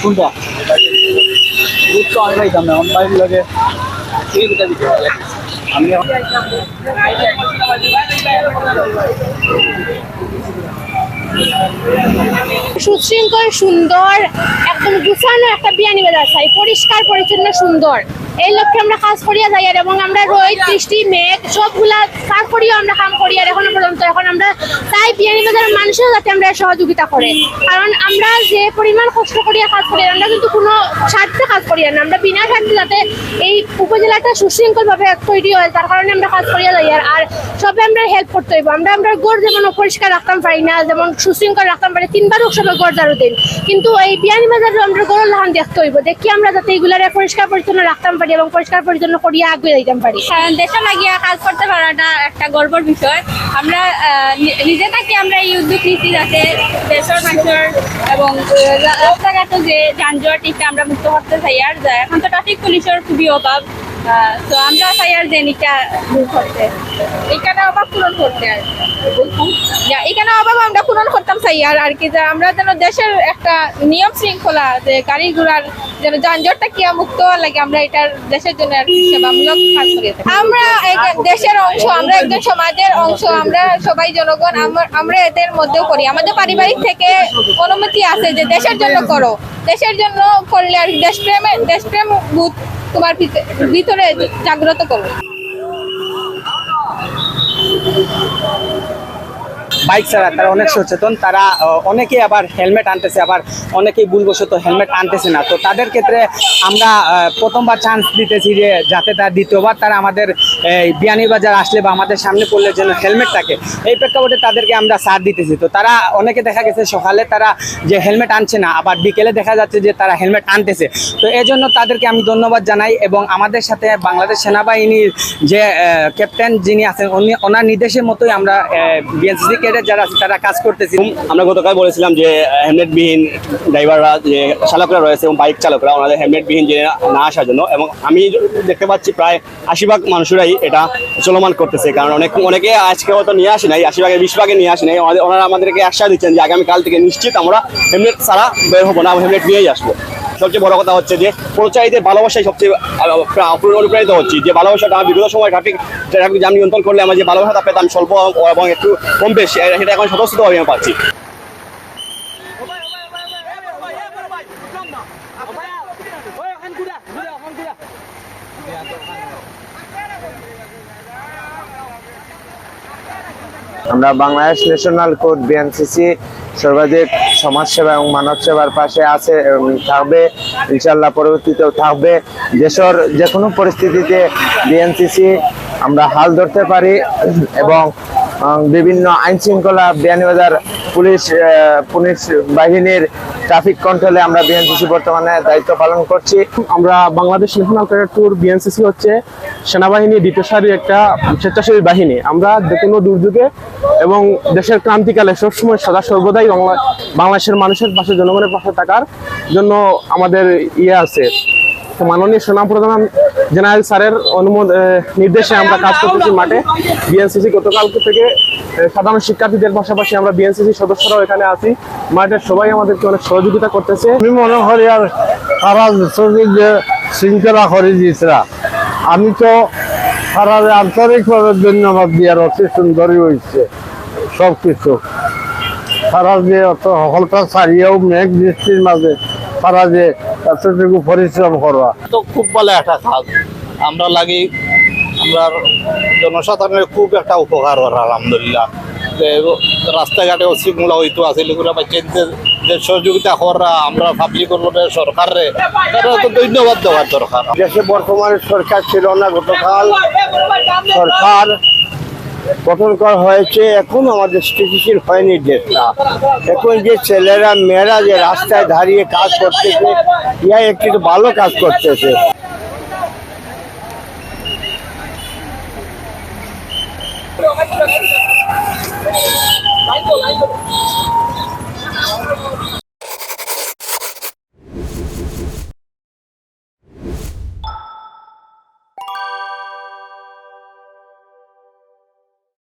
কোনটা? দুধ তো আমি খাইতাম না আমার বাড়ির লাগে। আমি দিতে আমি সুশৃঙ্খল, সুন্দর, একদম গুছানো একটা বিয়ানি বাজার চাই পরিষ্কার, পরিচ্ছন্ন, সুন্দর। এই লক্ষ্যে আমরা কাজ করিয়া যাই আর এবং আমরা রোদ, বৃষ্টি, মেঘ, সবগুলা পার করিও আমরা কাম করি আর এখনও পর্যন্ত। এখন আমরা চাই বিয়ানি বাজারের মানুষও যাতে আমরা সহযোগিতা করে। কারণ আমরা যে পরিমাণ কষ্ট করিয়া কাজ করি, আমরা কিন্তু কোনো স্বার্থে কাজ করি না। আমরা বিনা স্বার্থে যাতে এই উপজেলাটা সুশৃঙ্খলভাবে তৈরি হয়, তার কারণে আমরা কাজ করিয়া যাই আর আর সবে আমরা হেল্প করতে হইব। আমরা আমরা গড় যেমন অপরিষ্কার রাখতাম পারি না, যেমন সুশৃঙ্খল রাখতাম পারি, তিনবার উৎসবে গড় জারু দিন কিন্তু এই বিয়ানি বাজারে আমরা গড় লাহান দেখতে হইব। দেখি আমরা যাতে এইগুলারে পরিষ্কার পরিচ্ছন্ন রাখতাম পারি এবং পরিষ্কার পরিচ্ছন্ন করিয়া আগে যাইতাম পারি। কারণ দেশে লাগিয়ে কাজ করতে পারাটা একটা গর্বর বিষয়। আমরা নিজে থাকি আমরা এই উদ্যোগ নিচ্ছি যাতে দেশের মানুষের এবং আহ, যে যানজট এটা আমরা মুক্ত করতে চাই। আর এখন তো ট্রাফিক পুলিশের খুবই অভাব। তো আমরা চাই আর যে এটা দূর করতে। এখানে অভাব পূরণ করতে আর এখানে অভাব আমরা পূরণ করতাম চাই আর আর কি যে আমরা যেন দেশের একটা নিয়ম শৃঙ্খলা যে গাড়ি ঘোড়ার যেন যানজটটা কি মুক্ত লাগে আমরা এটার দেশের জন্য আর সেবামূলক কাজ করি আমরা দেশের অংশ আমরা একজন সমাজের অংশ আমরা সবাই জনগণ আমরা- এদের মধ্যেও করি। আমাদের পারিবারিক থেকে অনুমতি আছে যে দেশের জন্য করো। দেশের জন্য করলে আর দেশপ্রেমে দেশপ্রেম তোমার ভিত- ভিতরে জাগ্রত করবে বাইক ছাড়া তারা অনেক সচেতন, তারা অনেকে আবার হেলমেট আনতেছে, আবার অনেকেই ভুলবশত হেলমেট আনতেছে না। তো তাদের ক্ষেত্রে আমরা প্রথমবার চান্স দিতেছি যে যাতে তার, দ্বিতীয়বার তারা আমাদের বিয়ানীবাজার আসলে বা আমাদের সামনে পড়লে যেন হেলমেট থাকে। এই প্রেক্ষাপটে তাদেরকে আমরা সার দিতেছি। তো তারা, অনেকে দেখা গেছে সকালে তারা যে হেলমেট আনছে না, আবার বিকেলে দেখা যাচ্ছে যে তারা হেলমেট আনতেছে। তো এই জন্য তাদেরকে আমি ধন্যবাদ জানাই এবং আমাদের সাথে বাংলাদেশ সেনাবাহিনীর যে ক্যাপ্টেন যিনি আছেন, উনি, ওনার নির্দেশের মতোই আমরা বিএনসিসি ক্যাডেট যারা আছে, তারা কাজ করতেছি। আমরা গতকাল বলেছিলাম যে হেলমেটবিহীন ড্রাইভাররা, যে চালকরা রয়েছে এবং বাইক চালকরা, ওনাদের হেলমেটবিহীন যে না আসার জন্য। এবং আমি দেখতে পাচ্ছি প্রায় আশি ভাগ মানুষরাই এটা চলমান করতেছে। কারণ অনেক, অনেকে আজকে হয়তো নিয়ে আসে নাই, আশি ভাগের বিশ ভাগে নিয়ে আসে নাই। ওনারা আমাদেরকে আশ্বাস দিচ্ছেন যে, আগামীকাল থেকে নিশ্চিত আমরা হেলমেট ছাড়া বের হব না হেলমেট নিয়েই আসব। সবচেয়ে বড় কথা হচ্ছে যে প্রচারীদের ভালোবাসাই সবচেয়ে অনুপ্রাণিত হচ্ছি। যে ভালোবাসাটা বিগত সময় ট্রাফিক ট্রাফিক জ্যাম নিয়ন্ত্রণ করলে আমার যে ভালোবাসাটা পেতাম স্বল্প এবং একটু কম বেশি সেটা এখন স্বতঃস্ফূর্তভাবে আমি পাচ্ছি। আমরা বাংলাদেশ ন্যাশনাল কোর্ট বিএনসিসি সর্বাধিক সমাজসেবা এবং মানব সেবার পাশে আছে থাকবে ইনশাল্লাহ পরবর্তীতেও থাকবে। দেশের যে কোনো পরিস্থিতিতে বিএনসিসি আমরা হাল ধরতে পারি এবং বিভিন্ন আইন শৃঙ্খলা বিয়ানীবাজার পুলিশ পুলিশ বাহিনীর ট্রাফিক কন্ট্রোলে আমরা বিএনসিসি বর্তমানে দায়িত্ব পালন করছি। আমরা বাংলাদেশ ন্যাশনাল ক্যাডেট ট্যুর বিএনসিসি হচ্ছে সেনাবাহিনী দ্বিতীয় সারির একটা স্বেচ্ছাসেবী বাহিনী। আমরা যে কোনো দুর্যোগে এবং দেশের ক্রান্তিকালে সবসময় সদা সর্বদাই বাংলা বাংলাদেশের মানুষের পাশে, জনগণের পাশে থাকার জন্য আমাদের ইয়ে আছে। মাননীয় সেনাপ্রধান জেনারেল স্যারের অনুমোদ নির্দেশে আমরা কাজ করতেছি মাঠে। বিএনসিসি গতকাল থেকে সাধারণ শিক্ষার্থীদের পাশাপাশি আমরা বিএনসিসি সদস্যরাও এখানে আছি। মাঠের সবাই আমাদেরকে অনেক সহযোগিতা করতেছে। আমি মনে করি আর সারা যে শৃঙ্খলা করে দিয়েছিলা আমি তো সারা আন্তরিকভাবে ধন্যবাদ দিয়ার অতি সুন্দরই হয়েছে সব কিছু সারা যে অত সকলটা ছাড়িয়েও মেঘ বৃষ্টির মাঝে সারা যে এতটুকু পরিশ্রম করবা তো খুব ভালো একটা কাজ। আমরা লাগি আমরা জনসাধারণের খুব একটা উপকার হয় আলহামদুলিল্লাহ। যে রাস্তাঘাটে শৃঙ্খলা হইতো আছে এগুলো বাচ্চাদের যে সহযোগিতা করা আমরা পাবলিক সরকারে তারা তো ধন্যবাদ দেওয়ার দরকার। দেশে বর্তমানে সরকার ছিল না গতকাল। সরকার গঠন করা হয়েছে, এখন আমাদের স্থিতিশীল হয়নি দেশটা। এখন যে ছেলেরা, মেয়েরা যে রাস্তায় দাঁড়িয়ে কাজ করতেছে ইয়া একটি ভালো কাজ করতেছে।